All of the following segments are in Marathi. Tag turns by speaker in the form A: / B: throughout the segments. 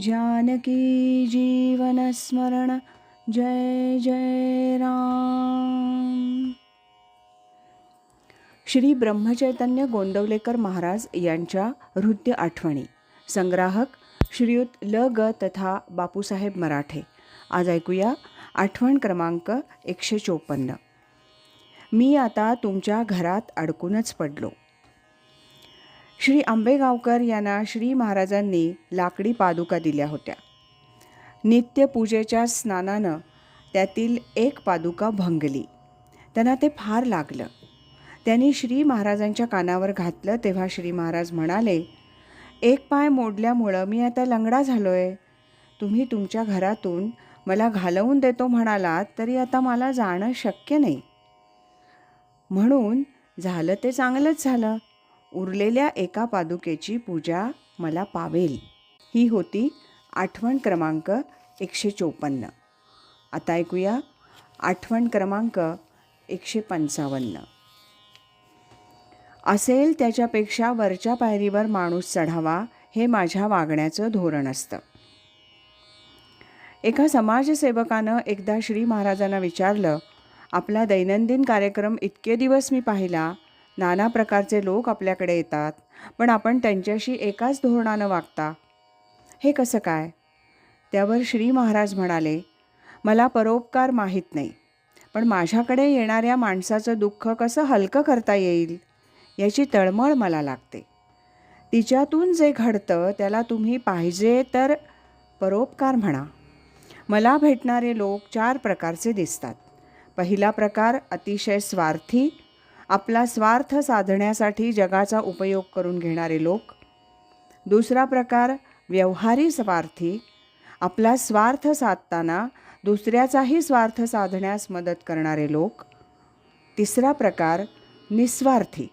A: जानकी जीवनस्मरण जय जय राम। श्री ब्रह्मचैतन्य गोंदवलेकर महाराज यांच्या हृदय आठवणी संग्राहक श्रीयुत ल. ग. तथा बापूसाहेब मराठे. आज ऐकूया आठवण क्रमांक एकशे चोपन्न. मी आता तुमच्या घरात अडकूनच पडलो. श्री आंबेगावकर यांना श्री महाराजांनी लाकडी पादुका दिल्या होत्या. नित्यपूजेच्या स्नानानं त्यातील एक पादुका भंगली. त्यांना ते फार लागलं. त्यांनी श्री महाराजांच्या कानावर घातलं तेव्हा श्री महाराज म्हणाले एक पाय मोडल्यामुळं मी आता लंगडा झालो आहे तुम्ही तुमच्या घरातून मला घालवून देतो म्हणालात तरी आता मला जाणं शक्य नाही. म्हणून झालं ते चांगलंच झालं. उरलेल्या एका पादुकेची पूजा मला पावेल. ही होती आठवण क्रमांक एकशे चोपन्न. आता ऐकूया आठवण क्रमांक एकशे पंचावन्न. असेल त्याच्यापेक्षा वरच्या पायरीवर माणूस चढावा हे माझ्या वागण्याचं धोरण असतं. एका समाजसेवकानं एकदा श्री महाराजांना विचारलं आपला दैनंदिन कार्यक्रम इतके दिवस मी पाहिला नाना प्रकारचे लोक आपल्याकडे येतात पण आपण त्यांच्याशी एकाच धोरणानं वागता. हे कसं काय? त्यावर श्री महाराज म्हणाले मला परोपकार माहीत नाही पण माझ्याकडे येणाऱ्या माणसाचं दुःख कसं हलकं करता येईल याची तळमळ मला लागते. तिच्यातून जे घडतं त्याला तुम्ही पाहिजे तर परोपकार म्हणा. मला भेटणारे लोक चार प्रकारचे दिसतात. पहिला प्रकार अतिशय स्वार्थी आपला स्वार्थ साधण्यासाठी जगाचा उपयोग करून घेणारे लोक. दुसरा प्रकार व्यवहारी स्वार्थी. आपला स्वार्थ साधताना दुसऱ्याचाही स्वार्थ साधण्यास मदत करणारे लोक. तिसरा प्रकार निस्वार्थी.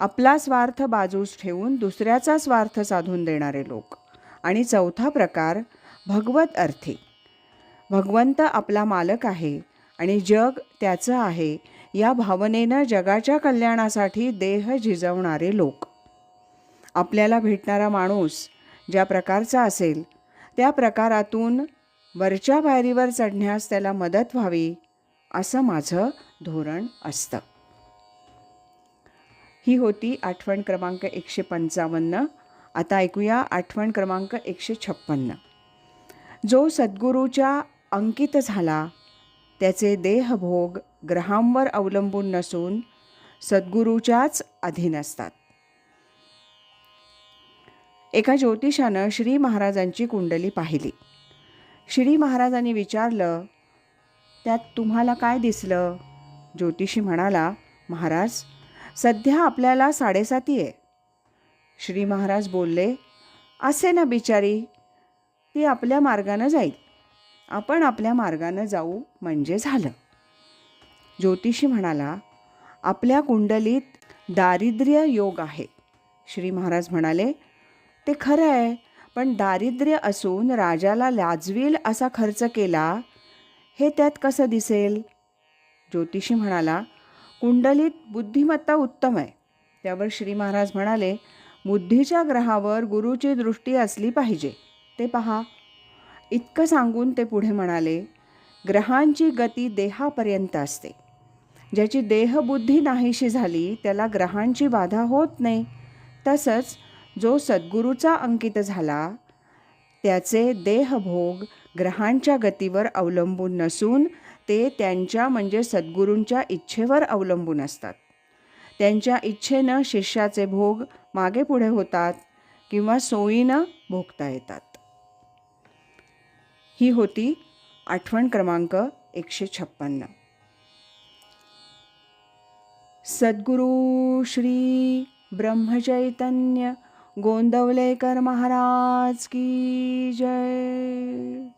A: आपला स्वार्थ बाजूस ठेवून दुसऱ्याचा स्वार्थ साधून देणारे लोक. आणि चौथा प्रकार भगवत अर्थी. भगवंत आपला मालक आहे आणि जग त्याचं आहे या भावनेनं जगाच्या कल्याणासाठी देह झिजवणारे लोक. आपल्याला भेटणारा माणूस ज्या प्रकारचा असेल त्या प्रकारातून वरच्या पायरीवर चढण्यास त्याला मदत व्हावी असं माझं धोरण असतं. ही होती आठवण क्रमांक एकशे पंचावन्न. आता ऐकूया आठवण क्रमांक एकशे छप्पन्न. जो सद्गुरूच्या अंकित झाला त्याचे देहभोग ग्रहांवर अवलंबून नसून सद्गुरूच्याच अधीन असतात. एका ज्योतिषानं श्री महाराजांची कुंडली पाहिली. श्री महाराजांनी विचारलं त्यात तुम्हाला काय दिसलं? ज्योतिषी म्हणाला महाराज सध्या आपल्याला साडेसाती आहे. श्री महाराज बोलले असे ना बिचारी ती आपल्या मार्गानं जाईल. आपण आपल्या मार्गानं जाऊ म्हणजे झालं. ज्योतिषी म्हणाला आपल्या कुंडलीत दारिद्र्य योग आहे. श्री महाराज म्हणाले ते खरं आहे पण दारिद्र्य असून राजाला लाजवील असा खर्च केला हे त्यात कसं दिसेल? ज्योतिषी म्हणाला कुंडलीत बुद्धिमत्ता उत्तम आहे. त्यावर श्री महाराज म्हणाले बुद्धीच्या ग्रहावर गुरुची दृष्टी असली पाहिजे. ते पहा. इतकं सांगून ते पुढे म्हणाले ग्रहांची गती देहापर्यंत असते. ज्याची देहबुद्धी नाहीशी झाली त्याला ग्रहांची बाधा होत नाही. तसंच जो सद्गुरूचा अंकित झाला त्याचे देहभोग ग्रहांच्या गतीवर अवलंबून नसून ते त्यांच्या म्हणजे सद्गुरूंच्या इच्छेवर अवलंबून असतात. त्यांच्या इच्छेनं शिष्याचे भोग मागे पुढे होतात किंवा सोयीनं भोगता येतात. ही होती आठवण क्रमांक एकशे छप्पन्न. सद्गुरू श्री ब्रह्मचैतन्य गोंदवलेकर महाराज की जय.